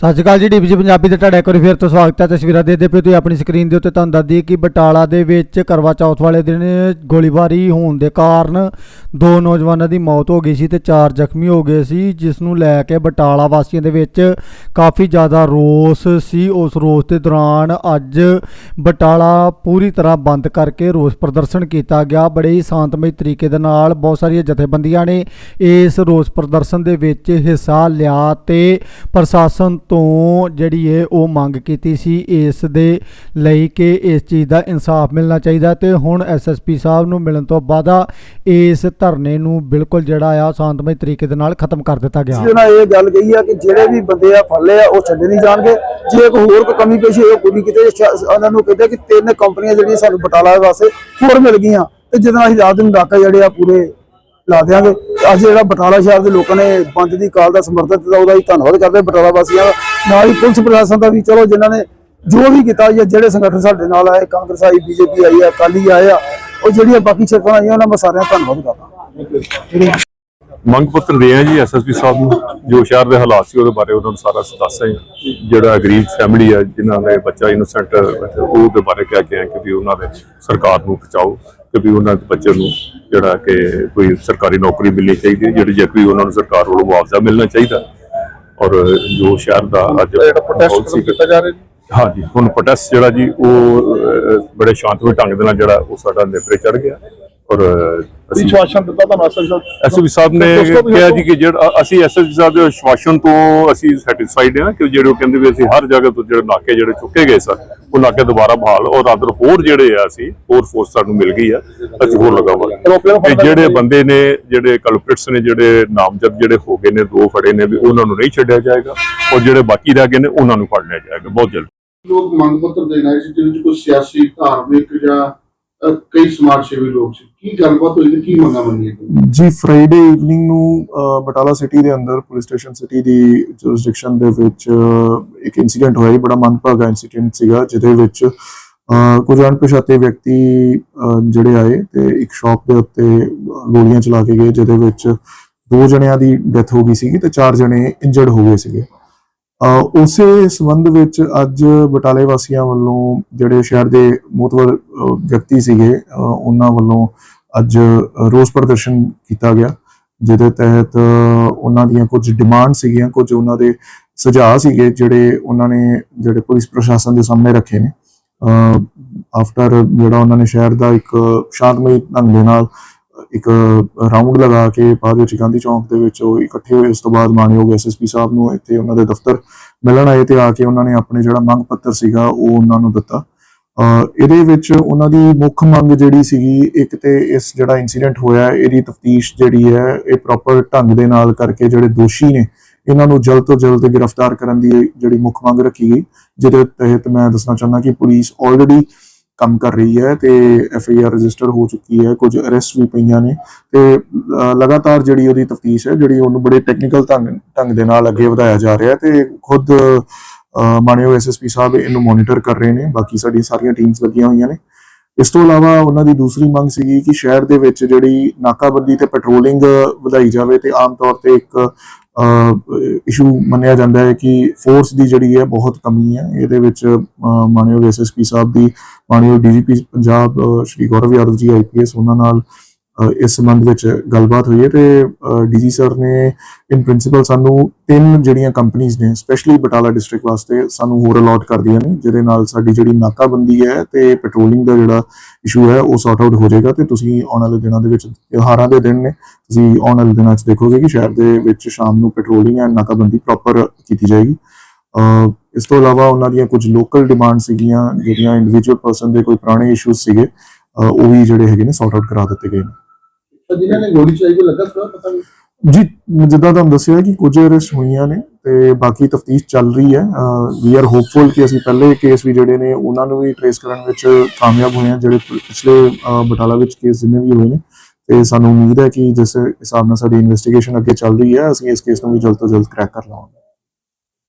ਸਤਿ ਸ਼੍ਰੀ ਅਕਾਲ ਜੀ ਡੀਬੀਜੀ ਪੰਜਾਬੀ ਦੇ ਤੁਹਾਡਾ ਇੱਕ ਵਾਰੀ ਫਿਰ ਤੋਂ ਸਵਾਗਤ ਹੈ। ਤਸਵੀਰਾਂ ਦੇ ਦੇ ਪਏ ਤੁਸੀਂ ਆਪਣੀ ਸਕਰੀਨ ਦੇ ਉੱਤੇ ਤੁਹਾਨੂੰ ਦੱਸ ਦਈਏ ਕਿ ਬਟਾਲਾ ਦੇ ਵਿੱਚ ਕਰਵਾ ਚੌਥ ਵਾਲੇ ਦਿਨ ਗੋਲੀਬਾਰੀ ਹੋਣ ਦੇ ਕਾਰਨ ਦੋ ਨੌਜਵਾਨਾਂ ਦੀ ਮੌਤ ਹੋ ਗਈ ਸੀ ਤੇ ਚਾਰ ਜ਼ਖਮੀ ਹੋ ਗਏ ਸੀ ਜਿਸ ਨੂੰ ਲੈ ਕੇ ਬਟਾਲਾ ਵਾਸੀਆਂ ਦੇ ਵਿੱਚ ਕਾਫੀ ਜ਼ਿਆਦਾ ਰੋਸ ਸੀ। ਉਸ ਰੋਸ ਦੇ ਦੌਰਾਨ ਅੱਜ ਬਟਾਲਾ ਪੂਰੀ ਤਰ੍ਹਾਂ ਬੰਦ ਕਰਕੇ ਰੋਸ ਪ੍ਰਦਰਸ਼ਨ ਕੀਤਾ ਗਿਆ। ਬੜੇ ਹੀ ਸ਼ਾਂਤਮਈ ਤਰੀਕੇ ਦੇ ਨਾਲ ਬਹੁਤ ਸਾਰੀਆਂ ਜਥੇਬੰਦੀਆਂ ਨੇ ਇਸ ਰੋਸ ਪ੍ਰਦਰਸ਼ਨ ਦੇ ਵਿੱਚ ਹਿੱਸਾ ਲਿਆ ਤੇ ਪ੍ਰਸ਼ਾਸਨ ਤੋਂ ਜਿਹੜੀ ਹੈ ਉਹ ਮੰਗ ਕੀਤੀ ਸੀ, ਇਸ ਦੇ ਲਈ ਕਿ ਇਸ ਚੀਜ਼ ਦਾ ਇਨਸਾਫ ਮਿਲਣਾ ਚਾਹੀਦਾ ਤੇ ਹੁਣ ਐਸਐਸਪੀ ਸਾਹਿਬ ਨੂੰ ਮਿਲਣ ਤੋਂ ਬਾਅਦ ਇਸ ਧਰਨੇ ਨੂੰ ਬਿਲਕੁਲ ਜਿਹੜਾ ਆ ਸ਼ਾਂਤਮਈ ਤਰੀਕੇ ਦੇ ਨਾਲ ਖਤਮ ਕਰ ਦਿੱਤਾ ਗਿਆ। ਜਿਹਦੇ ਇਹ ਗੱਲ ਕਹੀ ਆ ਕਿ ਜਿਹੜੇ ਵੀ ਬੰਦੇ ਆ ਫੱਲੇ ਆ, ਉਹ ਛੱਡੇ ਨਹੀਂ ਜਾਣਗੇ। ਜੇ ਕੋਈ ਹੋਰ ਕੋਈ ਕਮੀ ਪੇਸ਼ੀ ਉਹ ਪੂਰੀ ਕਿਤੇ ਉਹਨਾਂ ਨੂੰ ਕਹਿੰਦੇ ਕਿ ਤਿੰਨ ਕੰਪਨੀਆਂ ਜਿਹੜੀਆਂ ਸਾਨੂੰ ਬਟਾਲਾ ਵਾਸਤੇ ਹੋਰ ਮਿਲ ਗਈਆਂ। ਤੇ ਜਿਹਦੇ ਨਾਲ ਅਸੀਂ ਰਾਤ ਨੂੰ ਡਾਕਾ ਜਿਹੜੇ ਆ ਪੂਰੇ ਲਾ ਦਿਆਂਗੇ। ਤੇ ਅੱਜ ਜਿਹੜਾ ਬਟਾਲਾ ਸ਼ਹਿਰ ਦੇ ਲੋਕਾਂ ਨੇ ਬੰਦ ਦੀ ਕਾਲ ਦਾ ਸਮਰਥਨ ਦਿੱਤਾ, ਉਹਦਾ ਹੀ ਧੰਨਵਾਦ ਕਰਦੇ ਬਟਾਲਾ ਵਾਸੀਆਂ ਦਾ। ਨਾਲ ਹੀ ਪੁਲਿਸ ਪ੍ਰਸ਼ਾਸਨ ਦਾ ਵੀ, ਚਲੋ ਜਿਨ੍ਹਾਂ ਨੇ ਜੋ ਵੀ ਕੀਤਾ ਜਾਂ ਜਿਹੜੇ ਸੰਗਠਨ ਸਾਡੇ ਨਾਲ ਆਏ, ਕਾਂਗਰਸ ਆਈ, ਬੀਜੇਪੀ ਆਈ ਆ, ਅਕਾਲੀ ਆਏ ਆ, ਉਹ ਜਿਹੜੀਆਂ ਬਾਕੀ ਸ਼ਰਤਾਂ ਆਈਆਂ, ਉਹਨਾਂ ਮੈਂ ਸਾਰਿਆਂ ਦਾ ਧੰਨਵਾਦ ਕਰਦਾ। ਮੰਗ ਪੱਤਰ ਦੇ ਆ ਜੀ ਐਸਐਸਪੀ ਸਾਹਿਬ ਨੂੰ। ਜੋ ਸ਼ਹਿਰ ਦੇ ਹਾਲਾਤ ਸੀ ਉਹਦੇ ਬਾਰੇ ਉਹਨਾਂ ਨੂੰ ਸਾਰਾ ਦੱਸ ਰਹੇ ਜਿਹੜਾ ਗਰੀਬ ਫੈਮਿਲੀ ਆ ਜਿਨ੍ਹਾਂ ਦਾ ਬੱਚਾ ਇਨੋਸੈਂਟ ਉਹਦੇ ਬਾਰੇ ਕਹਿ ਕੇ ਆ ਕਿ ਵੀ ਉਹਨਾਂ ਦੇ ਸਰਕਾਰ ਨੂੰ ਬਚਾਓ ਕਿ ਵੀ ਉਹਨਾਂ ਦੇ ਬੱਚੇ ਨੂੰ ਜਿਹੜਾ ਕਿ ਕੋਈ ਸਰਕਾਰੀ ਨੌਕਰੀ ਮਿਲਣੀ ਚਾਹੀਦੀ ਹੈ ਜਿਹੜੀ ਜ਼ਖਮੀ ਉਹਨਾਂ ਨੂੰ ਸਰਕਾਰ ਵੱਲੋਂ ਮੁਆਵਜ਼ਾ ਮਿਲਣਾ ਚਾਹੀਦਾ। ਔਰ ਜੋ ਸ਼ਹਿਰ ਦਾ ਅੱਜ ਪ੍ਰੋਟੈਸਟ ਕੀਤਾ ਜਾ ਰਿਹਾ ਹਾਂਜੀ ਹੁਣ ਪ੍ਰੋਟੈਸਟ ਜਿਹੜਾ ਜੀ ਉਹ ਬੜੇ ਸ਼ਾਂਤਮਈ ਢੰਗ ਦੇ ਨਾਲ ਜਿਹੜਾ ਉਹ ਸਾਡਾ ਨਿਪਰੇ ਚੜ ਗਿਆ। ਔਰ ਅਸੀਂ ਵਿਸ਼ਵਾਸਨ ਦਿੱਤਾ ਤੁਹਾਨੂੰ ਅਸਲ ਐਸਪੀ ਸਾਹਿਬ ਨੇ ਦੋਸਤੋ ਵੀ ਕਿਹਾ। ਜੀ ਕਿ ਜਿਹੜਾ ਅਸੀਂ ਐਸਐਸਪੀ ਸਾਹਿਬ ਦੇ ਆਸ਼ਵਾਸਨ ਤੋਂ ਅਸੀਂ ਸੈਟੀਸਫਾਈਡ ਹਾਂ ਕਿ ਜਿਹੜੇ ਉਹ ਕਹਿੰਦੇ ਵੀ ਅਸੀਂ ਹਰ ਜਗ੍ਹਾ ਤੋਂ ਜਿਹੜੇ ਨਾਕੇ ਜਿਹੜੇ ਚੁੱਕੇ ਗਏ ਸਨ ਉਹ ਨਾਕੇ ਦੁਬਾਰਾ ਬਹਾਲ ਔਰ ਅਦਰ ਹੋਰ ਜਿਹੜੇ ਆ ਅਸੀਂ ਹੋਰ ਫੋਰਸ ਸਾਨੂੰ ਮਿਲ ਗਈ ਆ ਅਸੀਂ ਹੋਰ ਲਗਾਵਾਂਗੇ। ਤੇ ਜਿਹੜੇ ਬੰਦੇ ਨੇ ਜਿਹੜੇ ਕਲਪ੍ਰਿਟਸ ਨੇ ਜਿਹੜੇ ਨਾਮਜ਼ਦ ਜਿਹੜੇ ਹੋ ਗਏ ਨੇ ਦੋ ਫੜੇ ਨੇ ਵੀ ਉਹਨਾਂ ਨੂੰ ਨਹੀਂ ਛੱਡਿਆ ਜਾਏਗਾ ਔਰ ਜਿਹੜੇ ਬਾਕੀ ਰਹਿ ਗਏ ਨੇ ਉਹਨਾਂ ਨੂੰ ਫੜ ਲਿਆ ਜਾਏਗਾ। ਬਹੁਤ ਜਲਦ। ਲੋਕ ਮੰਗ ਪੱਤਰ ਦੇਣ ਆਏ ਸੀ ਜਿਹਦੇ ਵਿੱਚ ਕੋਈ ਸਿਆਸੀ ਧਾਰਮਿਕ ਜਾਂ ਕਈ ਸਮਾਜ ਸੇਵੀ ਲੋਕ ਸੀ। ਕੀ ਗੱਲਬਾਤ ਹੋਈ ਤੇ ਕੀ ਮੰਗਾਂ ਮੰਨੀਆਂ? ਜੀ ਫਰਾਈਡੇ ਈਵਨਿੰਗ ਨੂੰ ਬਟਾਲਾ ਸਿਟੀ ਦੇ ਅੰਦਰ ਪੁਲਿਸ ਸਟੇਸ਼ਨ ਸਿਟੀ ਦੀ ਜੁਰਿਸਡਿਕਸ਼ਨ ਦੇ ਵਿੱਚ ਇੱਕ ਇਨਸੀਡੈਂਟ ਹੋਇਆ ਬੜਾ ਮੰਦਭਾਗਾ ਇਨਸੀਡੈਂਟ ਸੀਗਾ, ਜਿਹਦੇ ਵਿੱਚ ਕੁਝ ਅਣਪਛਾਤੇ ਵਿਅਕਤੀ ਜਿਹੜੇ ਆਏ ਤੇ ਇੱਕ ਸ਼ਾਪ ਦੇ ਉੱਤੇ ਗੋਲੀਆਂ ਚਲਾ ਕੇ ਗਏ, ਜਿਹਦੇ ਵਿੱਚ ਦੋ ਜਣਿਆਂ ਦੀ ਡੈਥ ਹੋ ਗਈ ਸੀਗੀ ਤੇ ਚਾਰ ਜਣੇ ਇੰਜਰਡ ਹੋ ਗਏ ਸੀਗੇ। ਉਸੇ ਸੰਬੰਧ ਵਿੱਚ ਅੱਜ ਬਟਾਲੇ ਵਾਸੀਆਂ ਵੱਲੋਂ ਜਿਹੜੇ ਸ਼ਹਿਰ ਦੇ ਮੋਤਵਰ ਵਿਅਕਤੀ ਸੀਗੇ ਉਹਨਾਂ ਵੱਲੋਂ ਅੱਜ ਰੋਸ ਪ੍ਰਦਰਸ਼ਨ ਕੀਤਾ ਗਿਆ, ਜਿਹਦੇ ਤਹਿਤ ਉਹਨਾਂ ਦੀਆਂ ਕੁਝ ਡਿਮਾਂਡ ਸੀਗੀਆਂ, ਕੁਝ ਉਹਨਾਂ ਦੇ ਸੁਝਾਅ ਸੀਗੇ, ਜਿਹੜੇ ਉਹਨਾਂ ਨੇ, ਜਿਹੜੇ ਪੁਲਿਸ ਪ੍ਰਸ਼ਾਸਨ ਦੇ ਸਾਹਮਣੇ ਰੱਖੇ ਨੇ। ਆਫਟਰ ਜਿਹੜਾ ਉਹਨਾਂ ਨੇ ਸ਼ਹਿਰ ਦਾ ਇੱਕ ਸ਼ਾਂਤਮਈ ਢੰਗ ਦੇ ਨਾਲ ਇੱਕ ਰਾਉਂਡ ਲਗਾ ਕੇ ਬਾਅਦ ਵਿੱਚ ਗਾਂਧੀ ਚੌਂਕ ਦੇ ਵਿੱਚ ਉਹ ਇਕੱਠੇ ਹੋਏ, ਉਸ ਤੋਂ ਬਾਅਦ ਮਾਨਯੋਗ ਐਸਐਸਪੀ ਸਾਹਿਬ ਨੂੰ ਇੱਥੇ ਉਹਨਾਂ ਦੇ ਦਫ਼ਤਰ ਮਿਲਣ ਆਏ ਤੇ ਆ ਕੇ ਉਹਨਾਂ ਨੇ ਆਪਣੇ ਜਿਹੜਾ ਮੰਗ ਪੱਤਰ ਸੀਗਾ ਉਹ ਉਹਨਾਂ ਨੂੰ ਦਿੱਤਾ। ਇਹਦੇ ਵਿੱਚ ਉਹਨਾਂ ਦੀ ਮੁੱਖ ਮੰਗ ਜਿਹੜੀ ਸੀਗੀ, ਇੱਕ ਤੇ ਇਸ ਜਿਹੜਾ ਇਨਸੀਡੈਂਟ ਹੋਇਆ, ਇਹਦੀ ਤਫਤੀਸ਼ ਜਿਹੜੀ ਹੈ, ਇਹ ਪ੍ਰੋਪਰ ਢੰਗ ਦੇ ਨਾਲ ਕਰਕੇ ਜਿਹੜੇ ਦੋਸ਼ੀ ਨੇ, ਇਹਨਾਂ ਨੂੰ ਜਲਦ ਤੋਂ ਜਲਦ ਗ੍ਰਿਫਤਾਰ ਕਰਨ ਦੀ ਜਿਹੜੀ ਮੁੱਖ ਮੰਗ ਰੱਖੀ ਗਈ, ਜਿਹਦੇ ਤਹਿਤ ਮੈਂ ਦੱਸਣਾ ਚਾਹੁੰਦਾ ਕਿ ਪੁਲਿਸ ਆਲਰੇਡੀ ਕੰਮ ਕਰ ਰਹੀ ਹੈ ਤੇ ਐਫ ਆਈ ਆਰ ਰਜਿਸਟਰ ਹੋ ਚੁੱਕੀ ਹੈ, ਕੁਝ ਅਰੈਸਟ ਵੀ ਪਈਆਂ ਨੇ ਤੇ ਲਗਾਤਾਰ ਜਿਹੜੀ ਉਹਦੀ ਤਫਤੀਸ਼ ਹੈ, ਜਿਹੜੀ ਉਹਨੂੰ ਬੜੇ ਟੈਕਨੀਕਲ ਢੰਗ ਢੰਗ ਦੇ ਨਾਲ ਅੱਗੇ ਵਧਾਇਆ ਜਾ ਰਿਹਾ ਤੇ ਖੁਦ ਅਹ ਮਾਨਯੋਗ ਐਸਐਸਪੀ ਸਾਹਿਬ ਇਹਨੂੰ ਮੋਨੀਟਰ ਕਰ ਰਹੇ ਨੇ, ਬਾਕੀ ਸਾਡੀ ਸਾਰੀਆਂ ਟੀਮਸ ਲੱਗੀਆਂ ਹੋਈਆਂ ਨੇ। ਇਸ ਤੋਂ ਇਲਾਵਾ ਉਹਨਾਂ ਦੀ ਦੂਸਰੀ ਮੰਗ ਸੀਗੀ ਕਿ ਸ਼ਹਿਰ ਦੇ ਵਿੱਚ ਜਿਹੜੀ ਨਾਕਾਬੰਦੀ ਤੇ ਪੈਟਰੋਲਿੰਗ ਵਧਾਈ ਜਾਵੇ ਤੇ ਆਮ ਤੌਰ ਤੇ ਇੱਕ ਇਸ਼ੂ ਮੰਨਿਆ ਜਾਂਦਾ ਹੈ ਕਿ ਫੋਰਸ ਦੀ ਜਿਹੜੀ ਹੈ ਬਹੁਤ ਕਮੀ ਹੈ। ਇਹਦੇ ਵਿੱਚ ਅਹ, ਮਾਨਯੋਗ ਐਸਐਸਪੀ ਸਾਹਿਬ ਦੀ ਮਾਨਯੋਗ ਡੀਜੀਪੀ ਪੰਜਾਬ ਸ਼੍ਰੀ ਗੌਰਵ ਯਾਦਵ ਜੀ ਆਈਪੀਐਸ ਉਹਨਾਂ ਨਾਲ ਇਸ ਸੰਬੰਧ ਵਿੱਚ ਗੱਲਬਾਤ ਹੋਈ ਹੈ ਤੇ ਡੀਜੀ ਸਰ ਨੇ ਇਨ ਪ੍ਰਿੰਸੀਪਲ ਸਾਨੂੰ ਤਿੰਨ ਜਿਹੜੀਆਂ ਕੰਪਨੀਆਂ ਨੇ ਸਪੈਸ਼ਲੀ ਬਟਾਲਾ ਡਿਸਟ੍ਰਿਕਟ ਵਾਸਤੇ ਸਾਨੂੰ ਹੋਰ ਅਲਾਟ ਕਰਦੀਆਂ ਨੇ, ਜਿਹਦੇ ਨਾਲ ਸਾਡੀ ਜਿਹੜੀ ਨਾਕਾਬੰਦੀ ਹੈ ਤੇ ਪੈਟਰੋਲਿੰਗ ਦਾ ਜਿਹੜਾ ਇਸ਼ੂ ਹੈ ਉਹ ਸੌਰਟ ਆਊਟ ਹੋ ਜਾਏਗਾ ਤੇ ਤੁਸੀਂ ਆਉਣ ਵਾਲੇ ਦਿਨਾਂ ਦੇ ਵਿੱਚ, ਤਿਉਹਾਰਾਂ ਦੇ ਦਿਨ ਨੇ, ਤੁਸੀਂ ਆਉਣ ਵਾਲੇ ਦਿਨਾਂ 'ਚ ਦੇਖੋਗੇ ਕਿ ਸ਼ਹਿਰ ਦੇ ਵਿੱਚ ਸ਼ਾਮ ਨੂੰ ਪੈਟਰੋਲਿੰਗ ਐਂਡ ਨਾਕਾਬੰਦੀ ਪ੍ਰੋਪਰ ਕੀਤੀ ਜਾਏਗੀ। ਇਸ ਤੋਂ ਇਲਾਵਾ ਉਹਨਾਂ ਦੀਆਂ ਕੁਝ ਲੋਕਲ ਡਿਮਾਂਡ ਸੀਗੀਆਂ, ਜਿਹੜੀਆਂ ਇੰਡੀਵਿਜੂਅਲ ਪਰਸਨ ਦੇ ਕੋਈ ਪੁਰਾਣੇ ਇਸ਼ੂਜ਼ ਸੀਗੇ ਉਹ ਵੀ ਜਿਹੜੇ ਹੈਗੇ ਨੇ ਸੌਰਟ ਆਊਟ ਕਰਾ ਦਿੱਤੇ ਗਏ ਨੇ। ਤਾਂ ਜਿਨ੍ਹਾਂ ਨੇ ਗੋਲੀ ਚਲਾਈ, ਕੋਈ ਲੱਗਾ ਥੋੜਾ ਪਤਾ ਨਹੀਂ? ਜੀ, ਜਿੱਦਾਂ ਤੁਹਾਨੂੰ ਦੱਸਿਆ ਕਿ ਕੁਝ ਅਰੈਸਟ ਹੋਈਆਂ ਨੇ ਤੇ ਬਾਕੀ ਤਫਤੀਸ਼ ਚੱਲ ਰਹੀ ਹੈ। ਵੀ ਆਰ ਹੋਪਫੁਲ ਕਿ ਅਸੀਂ ਪਹਿਲੇ ਕੇਸ ਵੀ ਜਿਹੜੇ ਨੇ, ਉਹਨਾਂ ਨੂੰ ਵੀ ਟ੍ਰੇਸ ਕਰਨ ਵਿੱਚ ਕਾਮਯਾਬ ਹੋਏ ਹਾਂ, ਜਿਹੜੇ ਪਿਛਲੇ ਬਟਾਲਾ ਵਿੱਚ ਕੇਸ ਜਿੰਨੇ ਵੀ ਹੋਏ ਨੇ। ਤੇ ਸਾਨੂੰ ਉਮੀਦ ਹੈ ਕਿ ਜਿਸ ਹਿਸਾਬ ਨਾਲ ਸਾਡੀ ਇਨਵੈਸਟੀਗੇਸ਼ਨ ਅੱਗੇ ਚੱਲ ਰਹੀ ਹੈ, ਅਸੀਂ ਇਸ ਕੇਸ ਨੂੰ ਵੀ ਜਲਦ ਤੋਂ ਜਲਦ ਕ੍ਰੈਕ ਕਰ ਲਵਾਂਗੇ।